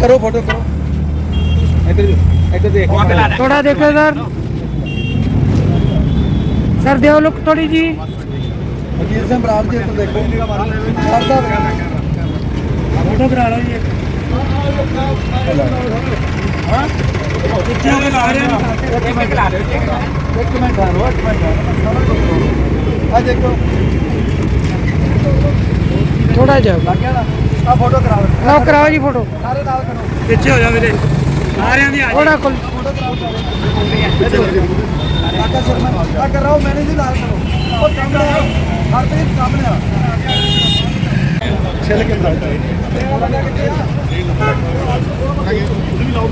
کرو فوٹو کرو۔ تھوڑا دیکھو سر سر دیو لک تھوڑی جی۔ دیکھو۔ ਥੋੜਾ ਜਿਹਾ। ਲੱਗ ਗਿਆ ਨਾ? ਫੋਟੋ ਕਰਾਓ। ਲਓ ਕਰਾਓ ਜੀ ਫੋਟੋ ਸਾਰੇ ਨਾਲ ਕਰੋ। ਪਿੱਛੇ ਹੋ ਜਾ ਵੀਰੇ। ਸਾਰਿਆਂ ਦੀ ਆ ਜਾ ਥੋੜਾ ਕੋਲ ਫੋਟੋ ਕਰਾਓ ਸਾਰੇ। ਆਕਾ ਸ਼ਰਮਾ ਆ ਕਰ ਰਹਾ ਹੂੰ ਮੈਨੇ ਜੀ ਨਾਲ ਕਰੋ। ਉਹ ਸਾਹਮਣੇ ਆ। ਹਰਪ੍ਰੀਤ ਸਾਹਮਣੇ ਆ। ਛਿਲ ਕੇ ਦੱਸ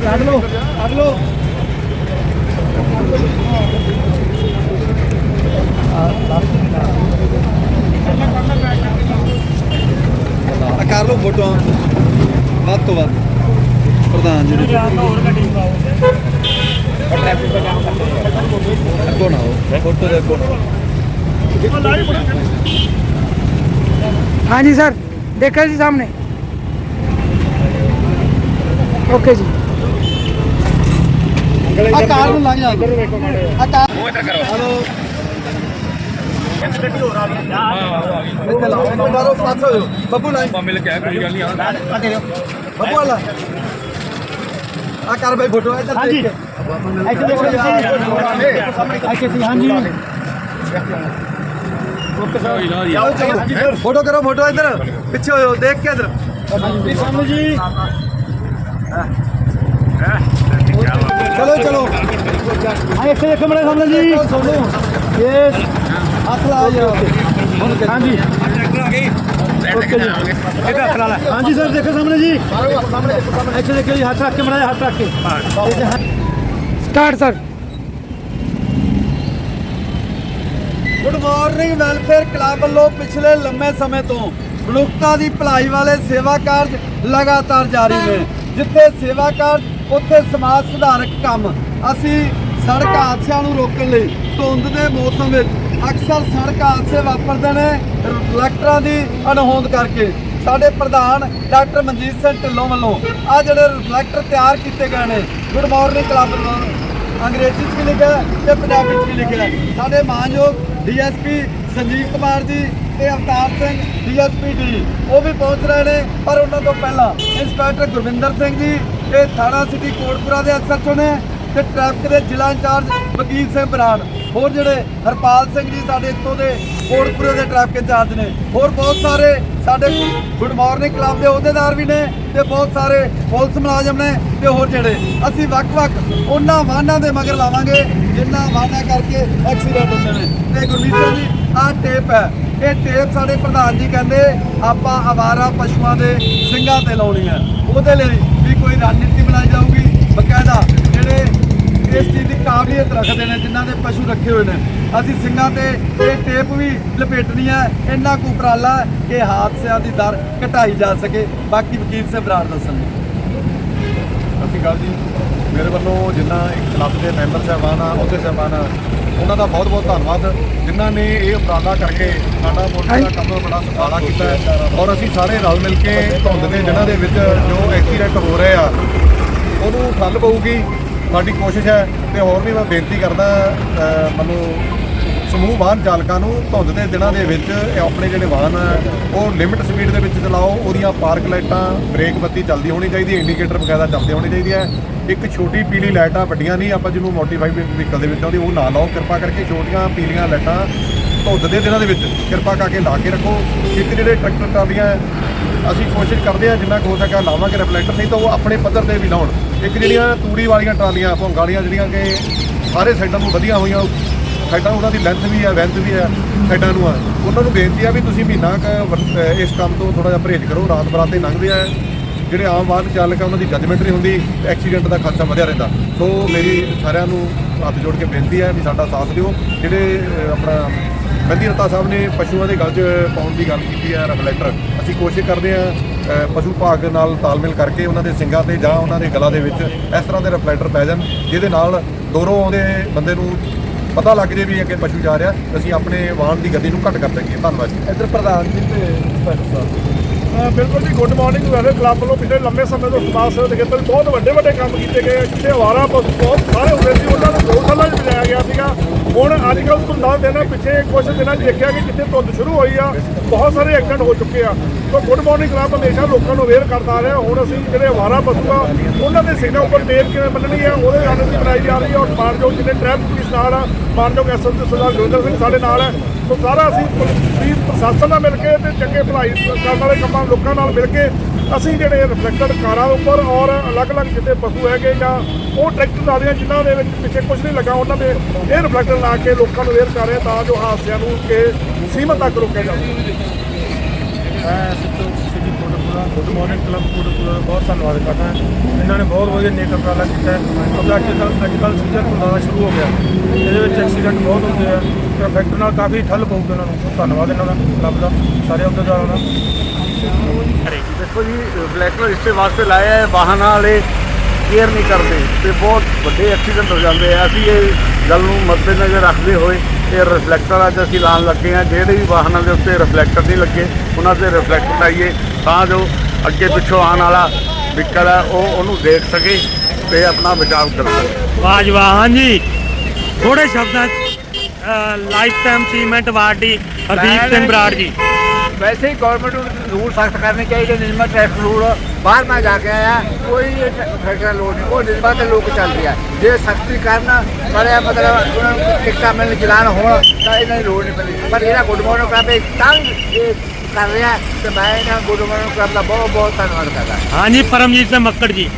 ਕੱਢ ਲਓ ਕੱਢ ਲਓ। ਆ ਲਾਸਟ ਨਾ ਕਰਨਾ ਪੈਣਾ ਆ ਕਰ ਲਓ ਫੋਟੋਆਂ ਵੱਧ ਤੋਂ ਵੱਧ। ਪ੍ਰਧਾਨ ਜੀ ਦੀ ਹੋਰ ਗੱਡੀ ਪਾਓ ਟ੍ਰੈਫਿਕ ਹਾਂਜੀ ਸਰ। ਦੇਖਿਆ ਜੀ ਸਾਹਮਣੇ? ਓਕੇ ਜੀ। ਆ ਕਾਰ ਨੂੰ ਲੰਘ ਜਾ ਆ ਕਾਰ ਉਹ ਕਰੋ। ਹਲੋ। ਇੱਥੇ ਲਾਓ ਮਾਰੋ ਪਾਸ ਹੋ ਜਾਓ। ਬੱਬੂ ਲਾਈ ਮਿਲ ਕੇ ਕੋਈ ਗੱਲ ਨਹੀਂ ਆ ਬੱਬੂ ਵਾਲਾ ਆ ਕਰ ਬਈ ਫੋਟੋ ਇੱਧਰ ਦੇਖ ਕਰੋ ਫੋਟੋ ਇੱਧਰ ਪਿੱਛੇ ਹੋਇਓ ਦੇਖ ਕੇ ਇੱਧਰ ਚਲੋ ਚਲੋ ਇੱਥੇ ਦੇਖੋ ਮੇਰੇ ਸਾਹਮਣੇ ਜੀ ਸੋਨੂ ਇਹ ਹੱਥ ਲਾਓ। ਜੀ ਹਾਂਜੀ। ਓਕੇ ਜੀ। ਇਹਦਾ ਹੱਥ ਲਾ ਲੈ। ਹਾਂਜੀ ਸਰ ਦੇਖੋ ਸਾਹਮਣੇ ਜੀ। ਇੱਥੇ ਦੇਖੋ ਜੀ ਹੱਥ ਰੱਖ ਕੇ ਮੜਾ ਹੱਥ ਰੱਖ ਕੇ। Start sir. Good morning welfare club ਵੱਲੋਂ ਪਿਛਲੇ ਲੰਮੇ ਸਮੇਂ ਤੋਂ ਮਨੁੱਖਤਾ ਦੀ ਭਲਾਈ ਵਾਲੇ ਸੇਵਾ ਕਾਰਜ ਲਗਾਤਾਰ ਜਾਰੀ ਨੇ ਜਿੱਥੇ ਸੇਵਾ ਕਾਰਜ ਉੱਥੇ ਸਮਾਜ ਸੁਧਾਰਕ ਕੰਮ। ਅਸੀਂ ਸੜਕ ਹਾਦਸਿਆਂ ਨੂੰ ਰੋਕਣ ਲਈ ਧੁੰਦ ਦੇ ਮੌਸਮ ਵਿੱਚ ਅਕਸਰ ਸੜਕ ਹਾਦਸੇ ਵਾਪਰਦੇ ਨੇ ਰਿਫਲੈਕਟਰਾਂ ਦੀ ਅਣਹੋਂਦ ਕਰਕੇ। ਸਾਡੇ ਪ੍ਰਧਾਨ ਡਾਕਟਰ ਮਨਜੀਤ ਸਿੰਘ ਢਿੱਲੋਂ ਵੱਲੋਂ ਆ ਜਿਹੜੇ ਰਿਫਲੈਕਟਰ ਤਿਆਰ ਕੀਤੇ ਗਏ ਨੇ। ਗੁੱਡ ਮਾਰਨਿੰਗ ਕਲੱਬ ਵੱਲੋਂ ਅੰਗਰੇਜ਼ੀ 'ਚ ਵੀ ਲਿਖਿਆ ਹੈ ਤੇ ਪੰਜਾਬੀ 'ਚ ਵੀ ਲਿਖਿਆ ਸਾਡੇ ਮਾਨਯੋਗ ਡੀਐਸਪੀ ਸੰਜੀਵ ਕੁਮਾਰ ਜੀ ਤੇ ਅਵਤਾਰ ਸਿੰਘ ਡੀਐਸਪੀ ਡੀ, ਉਹ ਵੀ ਪਹੁੰਚ ਰਹੇ ਨੇ। ਪਰ ਉਹਨਾਂ ਤੋਂ ਪਹਿਲਾਂ ਇੰਸਪੈਕਟਰ ਗੁਰਵਿੰਦਰ ਸਿੰਘ ਜੀ ਇਹ ਥਾਣਾ ਸਿਟੀ ਕੋਟਪੁਰਾ ਦੇ ਐਸਐਚਓ ਨੇ ਤੇ ਟ੍ਰੈਫਿਕ ਦੇ ਜ਼ਿਲ੍ਹਾ ਇੰਚਾਰਜ ਵਕੀਲ ਸਿੰਘ ਬਰਾੜ, ਹੋਰ ਜਿਹੜੇ ਹਰਪਾਲ ਸਿੰਘ ਜੀ ਸਾਡੇ ਇੱਥੋਂ ਦੇ ਕੋਟਪੁਰੇ ਦੇ ਟ੍ਰੈਫਿਕ ਇੰਚਾਰਜ ਨੇ, ਹੋਰ ਬਹੁਤ ਸਾਰੇ ਸਾਡੇ ਗੁੱਡ ਮਾਰਨਿੰਗ ਕਲੱਬ ਦੇ ਅਹੁਦੇਦਾਰ ਵੀ ਨੇ ਤੇ ਬਹੁਤ ਸਾਰੇ ਪੁਲਿਸ ਮੁਲਾਜ਼ਮ ਨੇ ਤੇ ਹੋਰ ਜਿਹੜੇ। ਅਸੀਂ ਵੱਖ-ਵੱਖ ਉਹਨਾਂ ਵਾਹਨਾਂ ਦੇ ਮਗਰ ਲਾਵਾਂਗੇ ਜਿਨ੍ਹਾਂ ਵਾਹਨਾਂ ਕਰਕੇ ਐਕਸੀਡੈਂਟ ਹੁੰਦੇ ਨੇ। ਤੇ ਗੁਰਮੀਤ ਸਿੰਘ ਜੀ, ਆਹ ਟੇਪ ਹੈ। ਇਹ ਟੇਪ ਸਾਡੇ ਪ੍ਰਧਾਨ ਜੀ ਕਹਿੰਦੇ, ਆਪਾਂ ਆਵਾਰਾ ਪਸ਼ੂਆਂ ਦੇ ਸਿੰਘਾਂ ਤੇ ਲਾਉਣੀ ਹੈ। ਉਹਦੇ ਲਈ ਵੀ ਕੋਈ ਰਣਨੀਤੀ ਬਣਾਈ ਜਾਊਗੀ ਬਕਾਇਦਾ ਜਿਹੜੇ ਇਸ ਚੀਜ਼ ਦੀ ਕਾਬਲੀਅਤ ਰੱਖਦੇ ਨੇ ਜਿਨ੍ਹਾਂ ਦੇ ਪਸ਼ੂ ਰੱਖੇ ਹੋਏ ਨੇ। ਅਸੀਂ ਸਿੰਘਾਂ ਤੇ ਇਹ ਟੇਪ ਵੀ ਲਪੇਟਣੀ ਹੈ। ਇੰਨਾ ਕੁ ਉਪਰਾਲਾ ਕਿ ਹਾਦਸਿਆਂ ਦੀ ਦਰ ਘਟਾਈ ਜਾ ਸਕੇ। ਬਾਕੀ ਵਕੀਲ ਸਾਹਿਬ ਬਰਾੜ ਦੱਸਣਗੇ ਅਸੀਂ ਗੱਲ ਜੀ। ਮੇਰੇ ਵੱਲੋਂ ਜਿੰਨਾ ਇੱਕ ਕਲੱਬ ਦੇ ਮੈਂਬਰ ਸਾਹਿਬਾਨ ਆ ਉਹਦੇ ਸਾਹਿਬਾਨ ਆ ਉਹਨਾਂ ਦਾ ਬਹੁਤ ਬਹੁਤ ਧੰਨਵਾਦ। ਜਿਨ੍ਹਾਂ ਨੇ ਇਹ ਉਪਰਾਲਾ ਕਰਕੇ ਸਾਡਾ ਪੁਲਿਸ ਦਾ ਕੰਮ ਬੜਾ ਸੁਖਾਲਾ ਕੀਤਾ ਔਰ ਅਸੀਂ ਸਾਰੇ ਰਲ ਮਿਲ ਕੇ ਧੁੰਦ ਦੇ ਦਿਨਾਂ ਦੇ ਵਿੱਚ ਜੋ ਐਕਸੀਡੈਂਟ ਹੋ ਰਹੇ ਆ ਉਹਨੂੰ ਠੱਲ ਪਊਗੀ। ਸਾਡੀ ਕੋਸ਼ਿਸ਼ ਹੈ ਤੇ ਹੋਰ ਵੀ ਮੈਂ ਬੇਨਤੀ ਕਰਦਾ ਅਹ, ਮੈਨੂੰ ਸਮੂਹ ਵਾਹਨ ਚਾਲਕਾਂ ਨੂੰ ਧੁੰਦ ਦੇ ਦਿਨਾਂ ਦੇ ਵਿੱਚ ਆਪਣੇ ਜਿਹੜੇ ਵਾਹਨ ਆ ਉਹ ਲਿਮਿਟ ਸਪੀਡ ਦੇ ਵਿੱਚ ਚਲਾਓ ਉਹਦੀਆਂ ਪਾਰਕ ਲਾਈਟਾਂ ਬ੍ਰੇਕ ਬੱਤੀ ਚੱਲਦੀ ਹੋਣੀ ਚਾਹੀਦੀ ਹੈ ਇੰਡੀਕੇਟਰ ਵਗੈਰਾ ਚੱਲਦੇ ਹੋਣੀ ਚਾਹੀਦੀ ਹੈ ਇੱਕ ਛੋਟੀ ਪੀਲੀ ਲਾਈਟਾਂ ਵੱਡੀਆਂ ਨਹੀਂ ਆਪਾਂ ਜਿਹਨੂੰ ਮੋਡੀਫਾਈਡ ਵਹੀਕਲ ਦੇ ਵਿੱਚ ਆਉਂਦੀ ਉਹ ਨਾ ਲਾਓ ਕਿਰਪਾ ਕਰਕੇ ਛੋਟੀਆਂ ਪੀਲੀਆਂ ਲਾਈਟਾਂ ਧੁੰਦ ਦੇ ਦਿਨਾਂ ਦੇ ਵਿੱਚ। ਕਿਰਪਾ ਕਰਕੇ ਲਾ ਕੇ ਰੱਖੋ। ਇੱਕ ਜਿਹੜੇ ਟਰੈਕਟਰ ਟਰਾਲੀਆਂ ਹੈ, ਅਸੀਂ ਕੋਸ਼ਿਸ਼ ਕਰਦੇ ਹਾਂ ਜਿੰਨਾ ਕੁ ਹੋ ਸਕਾ ਲਾਵਾਂਗੇ ਰਿਫਲੈਕਟਰ ਨਹੀਂ ਤਾਂ ਉਹ ਆਪਣੇ ਪੱਧਰ ਤੇ ਵੀ ਲਾਉਣ। ਇੱਕ ਜਿਹੜੀਆਂ ਤੂੜੀ ਵਾਲੀਆਂ ਟਰਾਲੀਆਂ ਭੋਂਗ ਵਾਲੀਆਂ ਜਿਹੜੀਆਂ ਕਿ ਸਾਰੇ ਸਾਈਡਾਂ ਨੂੰ ਵਧੀਆਂ ਹੋਈਆਂ ਸਾਈਡਾਂ ਉਹਨਾਂ ਦੀ ਲੈਂਥ ਵੀ ਹੈ ਵੈਂਥ ਵੀ ਹੈ ਸਾਈਡਾਂ ਨੂੰ ਆ ਉਹਨਾਂ ਨੂੰ ਬੇਨਤੀ ਆ ਵੀ ਤੁਸੀਂ ਮਹੀਨਾ ਕੁ ਇਸ ਕੰਮ ਤੋਂ ਥੋੜਾ ਜਿਹਾ ਪਰਹੇਜ਼ ਕਰੋ। ਰਾਤ ਬਰਾਤੇ ਲੰਘਦੇ ਆ। ਜਿਹੜੇ ਆਮ ਵਾਹਨ ਚਾਲਕ ਆ ਉਹਨਾਂ ਦੀ ਜੱਜਮੈਂਟ ਨਹੀਂ ਹੁੰਦੀ। ਐਕਸੀਡੈਂਟ ਦਾ ਖਤਰਾ ਵਧਿਆ ਰਹਿੰਦਾ। ਸੋ ਮੇਰੀ ਸਾਰਿਆਂ ਨੂੰ ਹੱਥ ਜੋੜ ਕੇ ਬੇਨਤੀ ਹੈ ਵੀ ਸਾਡਾ ਸਾਥ ਦਿਓ। ਜਿਹੜੇ ਆਪਣਾ ਮਹਿੰਦੀ ਰਤਾ ਸਾਹਿਬ ਨੇ ਪਸ਼ੂਆਂ ਦੇ ਗਲ 'ਚ ਪਾਉਣ ਦੀ ਗੱਲ ਕੀਤੀ ਹੈ ਰੈਗੂਲੇਟਰ ਅਸੀਂ ਕੋਸ਼ਿਸ਼ ਕਰਦੇ ਹਾਂ ਪਸ਼ੂ ਭਾਗ ਨਾਲ ਤਾਲਮੇਲ ਕਰਕੇ ਉਹਨਾਂ ਦੇ ਸਿੰਘਾਂ ਤੇ ਜਾਂ ਉਹਨਾਂ ਦੇ ਗਲਾਂ ਦੇ ਵਿੱਚ ਇਸ ਤਰ੍ਹਾਂ ਦੇ ਰਿਫਲੈਕਟਰ ਪੈ ਜਾਣ, ਜਿਹਦੇ ਨਾਲ ਦੂਰੋਂ ਆਉਂਦੇ ਬੰਦੇ ਨੂੰ ਪਤਾ ਲੱਗ ਜੇ ਵੀ ਅੱਗੇ ਪਸ਼ੂ ਜਾ ਰਿਹਾ, ਅਸੀਂ ਆਪਣੇ ਵਾਹਨ ਦੀ ਗਤੀ ਨੂੰ ਘੱਟ ਕਰ ਸਕੀਏ। ਧੰਨਵਾਦ ਜੀ। ਇੱਧਰ ਪ੍ਰਧਾਨ ਜੀ ਤੇ ਇੰਸਪੈਕਟਰ ਸਾਹਿਬ ਬਿਲਕੁਲ ਜੀ ਗੁੱਡ ਮਾਰਨਿੰਗ ਵੈਲੇ ਕਲੱਬ ਵੱਲੋਂ ਪਿਛਲੇ ਲੰਮੇ ਸਮੇਂ ਤੋਂ ਸਮਾਜ ਸੇਵਾ ਦੇ ਖੇਤਰ ਵਿੱਚ ਬਹੁਤ ਵੱਡੇ ਵੱਡੇ ਕੰਮ ਕੀਤੇ ਗਏ ਆ। ਜਿੱਥੇ ਅਵਾਰਾ ਪਸ਼ੂ ਬਹੁਤ ਸਾਰੇ ਹੁੰਦੇ ਸੀ, ਉਹਨਾਂ ਨੂੰ ਗਊਸ਼ਾਲਾ 'ਚ ਲਿਜਾਇਆ ਗਿਆ ਸੀਗਾ। ਹੁਣ ਅੱਜ ਕੱਲ੍ਹ ਧੁੰਦਾਂ ਦੇ ਨਾਲ ਪਿੱਛੇ ਕੁਝ ਦਿਨਾਂ 'ਚ ਦੇਖਿਆ ਕਿ ਜਿੱਥੇ ਧੁੰਦ ਸ਼ੁਰੂ ਹੋਈ ਆ, ਬਹੁਤ ਸਾਰੇ ਐਕਸੀਡੈਂਟ ਹੋ ਚੁੱਕੇ ਆ। ਸੋ ਗੁੱਡ ਮਾਰਨਿੰਗ ਕਲੱਬ ਹਮੇਸ਼ਾ ਲੋਕਾਂ ਨੂੰ ਅਵੇਅਰ ਕਰਦਾ ਆ ਰਿਹਾ। ਹੁਣ ਅਸੀਂ ਜਿਹੜੇ ਅਵਾਰਾ ਪਸ਼ੂ ਆ, ਉਹਨਾਂ ਦੇ ਸਿੱਧਾ ਉੱਪਰ ਟੇਪ ਕਿਵੇਂ ਬੰਨਣੀ ਆ, ਉਹਦੇ ਰਣਨੀਤੀ ਬਣਾਈ ਜਾ ਰਹੀ ਆ। ਔਰ ਮਾਨਯੋਗ ਜਿਹੜੇ ਟ੍ਰੈਫਿਕ ਪੁਲਿਸ ਨਾਲ ਆ, ਮਾਨਯੋਗ ਐਸਐਸਪੀ ਸਰਦਾਰ ਗੁਰਿੰਦਰ ਸਿੰਘ ਸਾਡੇ ਨਾਲ ਹੈ ਸੋ ਸਾਰਾ ਅਸੀਂ ਪੁਲਿਸ ਪ੍ਰਸ਼ਾਸਨ ਨਾਲ ਮਿਲ ਕੇ ਤੇ ਚੰਗੇ ਭਲਾਈ ਕਰਨ ਵਾਲੇ ਕੰਮਾਂ ਲੋਕਾਂ ਨਾਲ ਮਿਲ ਕੇ ਅਸੀਂ ਜਿਹੜੇ ਰਿਫਲੈਕਟਡ ਕਾਰਾਂ ਉੱਪਰ ਔਰ ਅਲੱਗ-ਅਲੱਗ ਜਿੱਥੇ ਪਸ਼ੂ ਹੈਗੇ ਜਾਂ ਉਹ ਟਰੈਕਟਰ ਵਾਲੀਆਂ ਜਿਨ੍ਹਾਂ ਦੇ ਵਿੱਚ ਪਿੱਛੇ ਕੁਝ ਨਹੀਂ ਲੱਗਾ, ਉਹਨਾਂ ਦੇ ਇਹ ਰਿਫਲੈਕਟਰ ਲਾ ਕੇ ਲੋਕਾਂ ਨੂੰ ਅਵੇਅਰ ਕਰ ਰਹੇ ਤਾਂ ਜੋ ਹਾਦਸਿਆਂ ਨੂੰ ਕਿ ਸੀਮਤ ਤੱਕ ਰੋਕਿਆ ਜਾ ਸਕੇ ਮੈਂ ਸਿੱਧੂ ਸਿੱਧੀ Kotpura good morning club Kotpura ਦਾ ਬਹੁਤ ਧੰਨਵਾਦ ਕਰਦਾ ਹਾਂ। ਇਹਨਾਂ ਨੇ ਬਹੁਤ ਵਧੀਆ ਨੇਕ ਉਪਰਾਲਾ ਕੀਤਾ ਹੈ। ਕਿਉਂਕਿ ਅੱਜ ਕੱਲ੍ਹ ਅੱਜ ਕੱਲ੍ਹ ਸੀਜ਼ਨ ਹੁੰਦਾ ਸ਼ੁਰੂ ਹੋ ਗਿਆ। ਇਹਦੇ ਵਿੱਚ ਐਕਸੀਡੈਂਟ ਬਹੁਤ ਹੁੰਦੇ ਆ। ਟ੍ਰੈਫਿਕ ਨਾਲ ਕਾਫੀ ਠੱਲ ਪਊਗੀ ਉਹਨਾਂ ਨੂੰ। ਧੰਨਵਾਦ ਇਹਨਾਂ ਦਾ ਕਲੱਬ ਦਾ ਸਾਰੇ ਅਹੁਦੇਦਾਰਾਂ ਦਾ। ਦੇਖੋ ਜੀ ਬਲੈਕਰ ਇਸੇ ਵਾਸਤੇ ਲਾਇਆ ਹੈ ਵਾਹਨਾਂ ਵਾਲੇ ਕੇਅਰ ਨਹੀਂ ਕਰਦੇ। ਤੇ ਬਹੁਤ ਵੱਡੇ ਐਕਸੀਡੈਂਟ ਹੋ ਜਾਂਦੇ ਆ। ਅਸੀਂ ਇਹ ਗੱਲ ਨੂੰ ਮੱਦੇਨਜ਼ਰ ਰੱਖਦੇ ਹੋਏ ਇਹ ਰਿਫਲੈਕਟਰ ਅੱਜ ਅਸੀਂ ਲਾਉਣ ਲੱਗੇ ਆ। ਜਿਹੜੇ ਵੀ ਵਾਹਨਾਂ ਦੇ ਉੱਤੇ ਰਿਫਲੈਕਟਰ ਨਹੀਂ ਲੱਗੇ ਉਹਨਾਂ ਤੇ ਰਿਫਲੈਕਟਰ ਲਾਈਏ ਤਾਂ ਜੋ ਅੱਗੇ ਪਿੱਛੋਂ ਆਉਣ ਵਾਲਾ ਵਹੀਕਲ ਹੈ ਉਹ ਉਹਨੂੰ ਦੇਖ ਸਕੇ ਤੇ ਆਪਣਾ ਬਚਾਅ ਕਰ ਸਕੇ। ਵਾਹ ਜੀ ਵਾਹ ਹਾਂਜੀ ਥੋੜੇ ਸ਼ਬਦਾਂ ਲਾਈਫ ਟਾਈਮ ਅਚੀਵਮੈਂਟ ਅਵਾਰਡ ਦੀ ਹਰਦੀਪ ਸਿੰਘ ਬਰਾੜ ਜੀ ਵੈਸੇ ਹੀ ਗਵਰਨਮੈਂਟ ਨੂੰ ਰੂਲ ਸਖਤ ਕਰਨੇ ਚਾਹੀਦੇ ਨਿਯਮਤ ਟ੍ਰੈਫਿਕ ਰੂਲ ਬਾਹਰ ਮੈਂ ਜਾ ਕੇ ਆਇਆ ਕੋਈ ਫੈਕਟਰ ਲੋਡ ਨਹੀਂ ਉਹ ਨਿਯਮਾਂ ਤੇ ਲੋਕ ਚੱਲਦੇ ਆ। ਜੇ ਸਖਤੀ ਕਰਨ ਬੜੇ ਮਤਲਬ ਉਹਨਾਂ ਨੂੰ ਟਿਕਟਾਂ ਮਿਲਣ ਚਲਾਨ ਹੋਣ ਤਾਂ ਇਹਨਾਂ ਦੀ ਲੋੜ ਨਹੀਂ ਪੈਂਦੀ। ਪਰ ਇਹਨਾਂ ਗੁੱਡ ਮਾਰਨਿੰਗ ਇੱਕ ਤੰਗ ਕਰ ਰਿਹਾ ਤੇ ਮੈਂ ਇਹਨਾਂ ਗੁੱਡ ਮਾਰਨਿੰਗ ਕਲੱਬ ਦਾ ਬਹੁਤ ਬਹੁਤ ਧੰਨਵਾਦ ਕਰਦਾ। ਹਾਂਜੀ ਪਰਮਜੀਤ ਸਿੰਘ ਮੱਕੜ ਜੀ।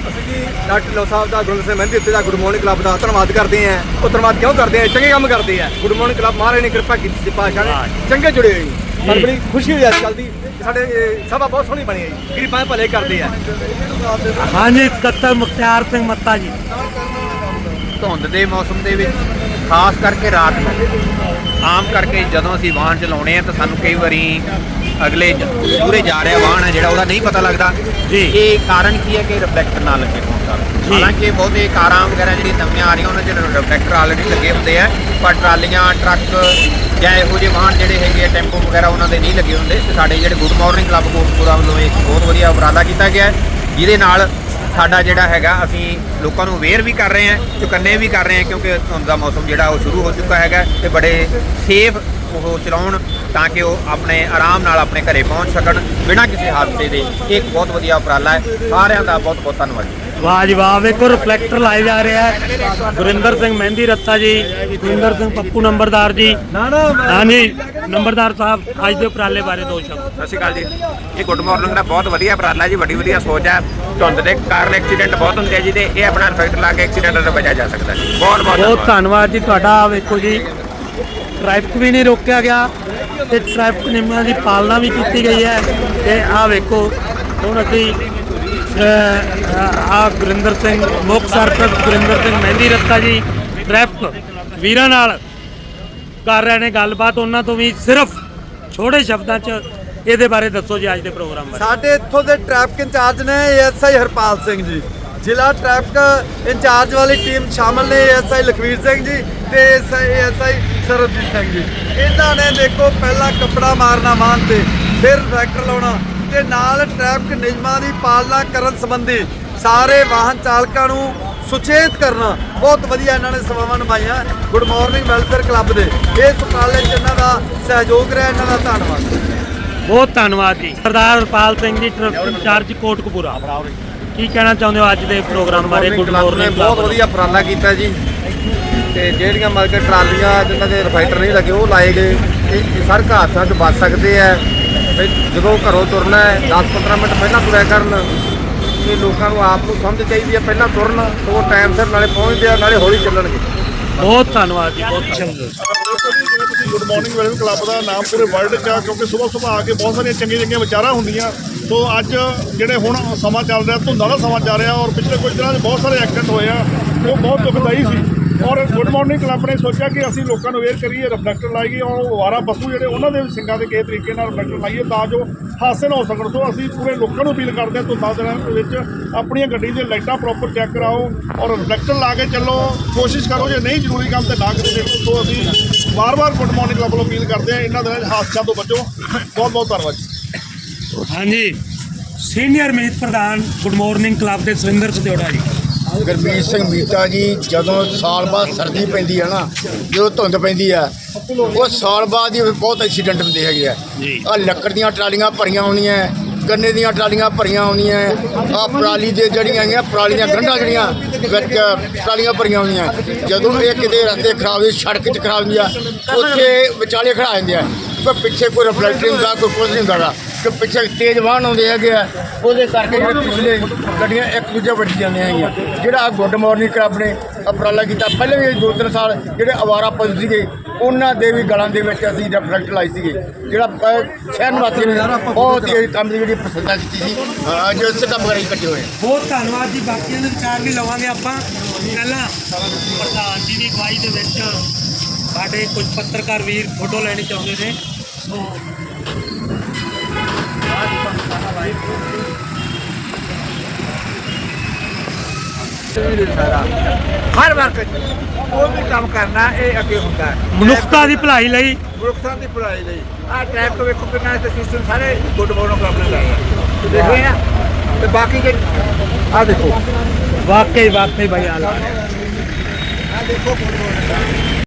ਡਾਕਟਰ ਲੋ ਸਾਹਿਬ ਦਾ ਗੁਰਮਤਿ ਸਿੰਘ ਮਹਿੰਦੀ ਉੱਤੇ ਦਾ ਗੁੱਡ ਮਾਰਨਿੰਗ ਕਲੱਬ ਦਾ ਧੰਨਵਾਦ ਕਰਦੇ ਆਂ ਉਹ ਧੰਨਵਾਦ ਕਿਉਂ ਕਰਦੇ ਆਂ ਚੰਗੇ ਕੰਮ ਕਰਦੇ ਆਂ ਗੁੱਡ ਮਾਰਨਿੰਗ ਕਲੱਬ ਮਹਾਰਾਜ ਨੇ ਕਿਰਪਾ ਕੀਤੀ ਸੀ ਪਾਸ਼ਾ ਨੇ। ਚੰਗੇ ਜੁੜੇ ਹੋਏ ਜੀ। ਸਾਨੂੰ ਬੜੀ ਖੁਸ਼ੀ ਹੋਈ ਅੱਜ ਕੱਲ੍ਹ ਦੀ। ਸਾਡੇ ਸਭਾ ਬਹੁਤ ਸੋਹਣੀ ਬਣੀ ਹੈ। ਜੀ ਗਰੀਬਾਂ ਦੇ ਭਲੇ ਕਰਦੇ ਆ। ਹਾਂਜੀ ਸਕੱਤਰ ਮੁਖਤਿਆਰ ਸਿੰਘ ਮੱਤਾ ਜੀ। ਧੁੰਦ ਦੇ ਮੌਸਮ ਦੇ ਵਿੱਚ ਖਾਸ ਕਰਕੇ ਰਾਤ ਨੂੰ। ਆਮ ਕਰਕੇ ਜਦੋਂ ਅਸੀਂ ਵਾਹਨ ਚਲਾਉਣੇ ਆ ਤਾਂ ਸਾਨੂੰ ਕਈ ਵਾਰੀ ਅਗਲੇ ਪੂਰੇ ਜਾ ਰਿਹਾ ਵਾਹਨ ਹੈ ਜਿਹੜਾ ਉਹਦਾ ਨਹੀਂ ਪਤਾ ਲੱਗਦਾ ਜੀ। ਇਹ ਕਾਰਨ ਕੀ ਹੈ ਕਿ ਰਿਫਲੈਕਟਰ ਨਾ ਲੱਗੇ ਜੀ। ਹਾਲਾਂਕਿ ਬਹੁਤੇ ਕਾਰਾਂ ਵਗੈਰਾ ਜਿਹੜੀਆਂ ਨਵੀਆਂ ਆ ਰਹੀਆਂ ਉਹਨਾਂ 'ਚ ਰਿਫਲੈਕਟਰ ਆਲਰੇਡੀ ਲੱਗੇ ਹੁੰਦੇ ਆ ਪਰ ਟਰਾਲੀਆਂ ਟਰੱਕ ਜਾਂ ਇਹੋ ਜਿਹੇ ਵਾਹਨ ਜਿਹੜੇ ਹੈਗੇ ਆ ਟੈਂਪੋ ਵਗੈਰਾ ਉਹਨਾਂ ਦੇ ਨਹੀਂ ਲੱਗੇ ਹੁੰਦੇ ਤੇ ਸਾਡੇ ਜਿਹੜੇ ਗੁੱਡ ਮਾਰਨਿੰਗ ਕਲੱਬ ਕੋਟਪੁਰਾ ਵੱਲੋਂ ਇੱਕ ਬਹੁਤ ਵਧੀਆ ਉਪਰਾਲਾ ਕੀਤਾ ਗਿਆ ਜਿਹਦੇ ਨਾਲ ਸਾਡਾ ਜਿਹੜਾ ਹੈਗਾ, ਅਸੀਂ ਲੋਕਾਂ ਨੂੰ ਅਵੇਅਰ ਵੀ ਕਰ ਰਹੇ ਹਾਂ, ਚੁਕੰਨੇ ਵੀ ਕਰ ਰਹੇ ਹਾਂ, ਕਿਉਂਕਿ ਧੁੰਦ ਦਾ ਮੌਸਮ ਜਿਹੜਾ ਉਹ ਸ਼ੁਰੂ ਹੋ ਚੁੱਕਾ ਹੈਗਾ ਤੇ ਬੜੇ ਸੇਫ ਉਹ ਚਲਾਉਣ ਤਾਂ ਕਿ ਉਹ ਆਪਣੇ ਆਰਾਮ ਨਾਲ ਆਪਣੇ ਘਰੇ ਪਹੁੰਚ ਸਕਣ, ਬਿਨਾਂ ਕਿਸੇ ਹਾਦਸੇ ਦੇ। ਇਹ ਇੱਕ ਬਹੁਤ ਵਧੀਆ ਉਪਰਾਲਾ ਹੈ। ਸਾਰਿਆਂ ਦਾ ਬਹੁਤ ਬਹੁਤ ਧੰਨਵਾਦ ਜੀ। ਵਾਹ ਜੀ ਵਾਹ ਵੇਖੋ ਰਿਫਲੈਕਟਰ ਲਾਏ ਜਾ ਰਿਹਾ ਹੈ ਗੁਰਿੰਦਰ ਸਿੰਘ ਮਹਿੰਦੀ ਰੱਤਾ ਜੀ ਗੁਰਿੰਦਰ ਸਿੰਘ ਪੱਪੂ ਨੰਬਰਦਾਰ ਜੀ। ਹਾਂਜੀ ਨੰਬਰਦਾਰ ਸਾਹਿਬ ਅੱਜ ਦੇ ਉਪਰਾਲੇ ਬਾਰੇ ਦੋ ਸ਼ਬਦ। ਸਤਿ ਸ਼੍ਰੀ ਅਕਾਲ ਜੀ। ਇਹ ਗੁੱਡ ਮਾਰਨਿੰਗ ਦਾ ਬਹੁਤ ਵਧੀਆ ਉਪਰਾਲਾ ਜੀ ਵੱਡੀ ਵਧੀਆ ਸੋਚ ਹੈ ਧੁੰਦ ਦੇ ਕਾਰਨ ਐਕਸੀਡੈਂਟ ਬਹੁਤ ਹੁੰਦੇ ਆ ਜੀ ਤੇ ਇਹ ਆਪਣਾ ਰਿਫਲੈਕਟਰ ਲਾ ਕੇ ਐਕਸੀਡੈਂਟ ਤੋਂ ਬਚਿਆ ਜਾ ਸਕਦਾ ਜੀ। ਬਹੁਤ ਬਹੁਤ ਬਹੁਤ ਧੰਨਵਾਦ। ਧੰਨਵਾਦ ਜੀ ਤੁਹਾਡਾ ਆਹ ਵੇਖੋ ਜੀ। ਟ੍ਰੈਫਿਕ ਵੀ ਨਹੀਂ ਰੋਕਿਆ ਗਿਆ ਤੇ ਟ੍ਰੈਫਿਕ ਨਿਯਮਾਂ ਦੀ ਪਾਲਣਾ ਵੀ ਕੀਤੀ ਗਈ ਹੈ। ਤੇ ਆਹ ਵੇਖੋ ਹੁਣ ਅਸੀਂ ਆ ਗੁਰਿੰਦਰ ਸਿੰਘ, ਮੁੱਖ ਸਰਪੰਚ ਗੁਰਿੰਦਰ ਸਿੰਘ ਮਹਿੰਦੀ ਰੱਤਾ ਜੀ ਟ੍ਰੈਫਿਕ ਵੀਰਾਂ ਨਾਲ ਕਰ ਰਹੇ ਨੇ ਗੱਲਬਾਤ, ਉਹਨਾਂ ਤੋਂ ਵੀ ਸਿਰਫ ਛੋਟੇ ਸ਼ਬਦਾਂ 'ਚ ਇਹਦੇ ਬਾਰੇ ਦੱਸੋ ਜੀ ਅੱਜ ਦੇ ਪ੍ਰੋਗਰਾਮ ਬਾਰੇ। ਸਾਡੇ ਇੱਥੋਂ ਦੇ ਟ੍ਰੈਫਿਕ ਇੰਚਾਰਜ ਨੇ ਐਸਆਈ ਹਰਪਾਲ ਸਿੰਘ ਜੀ। ਜ਼ਿਲ੍ਹਾ ਟ੍ਰੈਫਿਕ ਇੰਚਾਰਜ ਵਾਲੀ ਟੀਮ ਸ਼ਾਮਲ ਨੇ ਐਸਆਈ ਲਖਵੀਰ ਸਿੰਘ ਜੀ ਤੇ ਐਸਆਈ ਸਰਬਜੀਤ ਸਿੰਘ ਜੀ। ਇਹਨਾਂ ਨੇ ਦੇਖੋ, ਪਹਿਲਾਂ ਕੱਪੜਾ ਮਾਰਨਾ ਵਾਹਨ ਤੇ, ਫਿਰ ਟਰੈਕਟਰ ਲਾਉਣਾ। ਤੇ ਨਾਲ ਟ੍ਰੈਫਿਕ ਨਿਯਮਾਂ ਦੀ ਪਾਲਣਾ ਕਰਨ ਸੰਬੰਧੀ ਸਾਰੇ ਵਾਹਨ ਚਾਲਕਾਂ ਨੂੰ ਸੁਚੇਤ ਕਰਨਾ। ਬਹੁਤ ਵਧੀਆ ਇਹਨਾਂ ਨੇ ਸੇਵਾਵਾਂ ਨਿਭਾਈਆਂ। ਗੁੱਡ ਮਾਰਨਿੰਗ ਵੈਲਫੇਅਰ ਕਲੱਬ ਦੇ। ਇਸ ਉਪਰਾਲੇ 'ਚ ਇਹਨਾਂ ਦਾ ਸਹਿਯੋਗ ਰਿਹਾ ਇਹਨਾਂ ਦਾ ਧੰਨਵਾਦ। ਬਹੁਤ ਧੰਨਵਾਦ ਜੀ। ਸਰਦਾਰ ਹਰਪਾਲ ਸਿੰਘ ਜੀ ਟ੍ਰੈਫਿਕ ਇੰਚਾਰਜ ਕੋਟਕਪੂਰਾ। ਕੀ ਕਹਿਣਾ ਚਾਹੁੰਦੇ ਹੋ ਅੱਜ ਦੇ ਪ੍ਰੋਗਰਾਮ ਬਾਰੇ? ਗੁੱਡ ਮਾਰਨਿੰਗ ਬਹੁਤ ਵਧੀਆ ਉਪਰਾਲਾ ਕੀਤਾ ਜੀ। ਤੇ ਜਿਹੜੀਆਂ ਮਤਲਬ ਟਰਾਲੀਆਂ ਜਿਨ੍ਹਾਂ ਦੇ ਰਿਫਾਈਟਰ ਨਹੀਂ ਲੱਗੇ ਉਹ ਲਾਏ ਗਏ। ਇਹ ਇਹ ਸੜਕ ਹਾਦਸਿਆਂ ਤੋਂ ਬਚ ਸਕਦੇ ਆ। ਵੀ ਜਦੋਂ ਘਰੋਂ ਤੁਰਨਾ ਹੈ 10-15 ਮਿੰਟ ਪਹਿਲਾਂ ਤੁਰਿਆ ਕਰਨ ਇਹ ਲੋਕਾਂ ਨੂੰ ਆਪ ਨੂੰ ਸਮਝ ਚਾਹੀਦੀ ਹੈ ਪਹਿਲਾਂ ਤੁਰਨ ਉਹ ਟਾਈਮ ਸਿਰ ਨਾਲੇ ਪਹੁੰਚਦੇ ਆ ਨਾਲੇ ਹੌਲੀ ਚੱਲਣਗੇ। ਬਹੁਤ ਧੰਨਵਾਦ ਜੀ ਬਹੁਤ ਤੁਸੀਂ ਗੁੱਡ ਮਾਰਨਿੰਗ ਵੈਲਕਮ ਕਲੱਬ ਦਾ ਨਾਮ ਪੂਰੇ ਵਰਲਡ 'ਚ ਆ ਕਿਉਂਕਿ ਸਵੇਰ ਸਵੇਰ ਆ ਕੇ ਬਹੁਤ ਸਾਰੀਆਂ ਚੰਗੀਆਂ ਚੰਗੀਆਂ ਵਿਚਾਰਾਂ ਹੁੰਦੀਆਂ। ਸੋ ਅੱਜ ਜਿਹੜੇ ਹੁਣ ਸਮਾਂ ਚੱਲ ਰਿਹਾ ਧੁੰਦਾਂ ਦਾ ਸਮਾਂ ਚੱਲ ਰਿਹਾ ਔਰ ਪਿਛਲੇ ਕੁਝ ਦਿਨਾਂ 'ਚ ਬਹੁਤ ਸਾਰੇ ਐਕਸੀਡੈਂਟ ਹੋਏ ਆ ਉਹ ਬਹੁਤ ਦੁਖਦਾਈ ਸੀ। ਔਰ ਗੁੱਡ ਮਾਰਨਿੰਗ ਕਲੱਬ ਨੇ ਸੋਚਿਆ ਕਿ ਅਸੀਂ ਲੋਕਾਂ ਨੂੰ ਅਵੇਅਰ ਕਰੀਏ ਰਿਫਲੈਕਟਰ ਲਾਈਏ, ਔਰ ਅਵਾਰਾ ਪਸ਼ੂ ਜਿਹੜੇ ਉਹਨਾਂ ਦੇ ਸਿੰਘਾਂ ਦੇ ਕਿਸੇ ਤਰੀਕੇ ਨਾਲ ਰਿਫਲੈਕਟਰ ਲਾਈਏ ਤਾਂ ਜੋ ਹਾਦਸੇ ਨਾ ਹੋ ਸਕਣ। ਸੋ ਅਸੀਂ ਪੂਰੇ ਲੋਕਾਂ ਨੂੰ ਅਪੀਲ ਕਰਦੇ ਹਾਂ ਧੁੰਦਾਂ ਦਿਨਾਂ ਵਿੱਚ ਆਪਣੀਆਂ ਗੱਡੀ ਦੀਆਂ ਲਾਈਟਾਂ ਪ੍ਰੋਪਰ ਚੈੱਕ ਕਰਾਓ ਔਰ ਰਿਫਲੈਕਟਰ ਲਾ ਕੇ ਚੱਲੋ। ਕੋਸ਼ਿਸ਼ ਕਰੋ ਜੇ ਨਹੀਂ ਜ਼ਰੂਰੀ ਕੰਮ ਤੇ ਨਾ ਕਰੋ ਦੇਖੋ ਸੋ ਅਸੀਂ ਵਾਰ-ਵਾਰ ਗੁੱਡ ਮਾਰਨਿੰਗ ਕਲੱਬ ਨੂੰ ਅਪੀਲ ਕਰਦੇ ਹਾਂ ਇਹਨਾਂ ਦਿਨਾਂ 'ਚ ਹਾਦਸਿਆਂ ਤੋਂ ਬਚੋ। ਬਹੁਤ ਬਹੁਤ ਧੰਨਵਾਦ ਜੀ। ਹਾਂਜੀ। ਸੀਨੀਅਰ ਮੀਤ ਪ੍ਰਧਾਨ ਗੁੱਡ ਮਾਰਨਿੰਗ ਕਲੱਬ ਦੇ ਸੁਰਿੰਦਰ ਸਦਿਓੜਾ ਜੀ। ਗੁਰਮੀਤ ਸਿੰਘ ਮੀਤਾ ਜੀ ਜਦੋਂ ਸਾਲ ਬਾਅਦ ਸਰਦੀ ਪੈਂਦੀ ਹੈ ਨਾ ਜਦੋਂ ਧੁੰਦ ਪੈਂਦੀ ਆ ਉਹ ਸਾਲ ਬਾਅਦ ਹੀ ਬਹੁਤ ਐਕਸੀਡੈਂਟ ਹੁੰਦੇ ਹੈਗੇ ਆ। ਆ ਲੱਕੜ ਦੀਆਂ ਟਰਾਲੀਆਂ ਭਰੀਆਂ ਆਉਂਦੀਆਂ ਗੰਨੇ ਦੀਆਂ ਟਰਾਲੀਆਂ ਭਰੀਆਂ ਆਉਂਦੀਆਂ ਆ ਪਰਾਲੀ ਦੇ ਜਿਹੜੀਆਂ ਹੈਗੀਆਂ ਪਰਾਲੀ ਦੀਆਂ ਗੰਢਾਂ ਜਿਹੜੀਆਂ ਵਿੱਚ ਟਰਾਲੀਆਂ ਭਰੀਆਂ ਆਉਂਦੀਆਂ ਜਦੋਂ ਇਹ ਕਿਤੇ ਰਸਤੇ ਖਰਾਬ ਹੋਈ ਸੜਕ 'ਚ ਖਰਾਬ ਹੁੰਦੀ ਆ ਉੱਥੇ ਵਿਚਾਲੇ ਖੜਾ ਜਾਂਦੇ ਆ ਪਿੱਛੇ ਕੋਈ ਰਿਫਲੈਕਟਰ ਹੁੰਦਾ ਕੋਈ ਕੁਝ ਨਹੀਂ ਹੁੰਦਾ। ਕਿ ਪਿੱਛੇ ਤੇਜ਼ ਵਾਹਨ ਆਉਂਦੇ ਹੈਗੇ ਆ ਉਹਦੇ ਕਰਕੇ ਜਿਹੜੇ ਪਿਛਲੇ ਗੱਡੀਆਂ ਇੱਕ ਦੂਜੇ ਵੱਜੀ ਜਾਂਦੀਆਂ ਹੈਗੀਆਂ। ਜਿਹੜਾ ਗੁੱਡ ਮਾਰਨਿੰਗ ਕਲੱਬ ਨੇ ਉਪਰਾਲਾ ਕੀਤਾ ਪਹਿਲੇ ਵੀ ਦੋ ਤਿੰਨ ਸਾਲ ਜਿਹੜੇ ਅਵਾਰਾ ਪਸ਼ੂ ਸੀਗੇ ਉਹਨਾਂ ਦੇ ਵੀ ਗਲਾਂ ਦੇ ਵਿੱਚ ਅਸੀਂ ਰਿਫਲੈਕਟ ਲਾਈ ਸੀਗੇ। ਜਿਹੜਾ ਅਹ, ਸ਼ਹਿਰ ਨਿਵਾਸੀ ਨੇ ਬਹੁਤ ਹੀ ਕੰਮ ਦੀ ਜਿਹੜੀ ਪ੍ਰਸ਼ੰਸਾ ਕੀਤੀ ਸੀ। ਅਹ, ਜੋ ਕੰਮ ਕਰੀ ਇਕੱਠੇ ਹੋਏ ਬਹੁਤ ਧੰਨਵਾਦ ਜੀ ਬਾਕੀਆਂ ਦੇ ਵਿਚਾਰ ਵੀ ਲਵਾਂਗੇ ਆਪਾਂ। ਪਹਿਲਾਂ ਪ੍ਰਧਾਨ ਜੀ ਦੀ ਅਗਵਾਈ ਦੇ ਵਿੱਚ ਸਾਡੇ ਕੁਝ ਪੱਤਰਕਾਰ ਵੀਰ ਫੋਟੋ ਲੈਣੀ ਚਾਹੁੰਦੇ ਨੇ। ਸੋ ਹਰ ਵਕਤ ਕੋਈ ਵੀ ਕੰਮ ਕਰਨਾ ਇਹ ਅੱਗੇ ਹੁੰਦਾ ਹੈ ਮਨੁੱਖਤਾ ਦੀ ਭਲਾਈ ਲਈ ਮਨੁੱਖਤਾ ਦੀ ਭਲਾਈ ਲਈ ਆਹ ਟ੍ਰੈਫਿਕ ਵੇਖੋ ਕਿੰਨਾ ਇਸ ਸਿਸਟਮ ਸਾਰੇ ਗੁੱਡ ਮਾਰਨਿੰਗ ਕਲੱਬ ਨੇ ਲਾਇਆ ਤੇ ਦੇਖੋ ਨਾ ਤੇ ਬਾਕੀ ਜੇ ਆਹ ਦੇਖੋ ਵਾਕਈ ਵਾਕਈ ਭਾਈ ਆਲਾ ਆਹ ਦੇਖੋ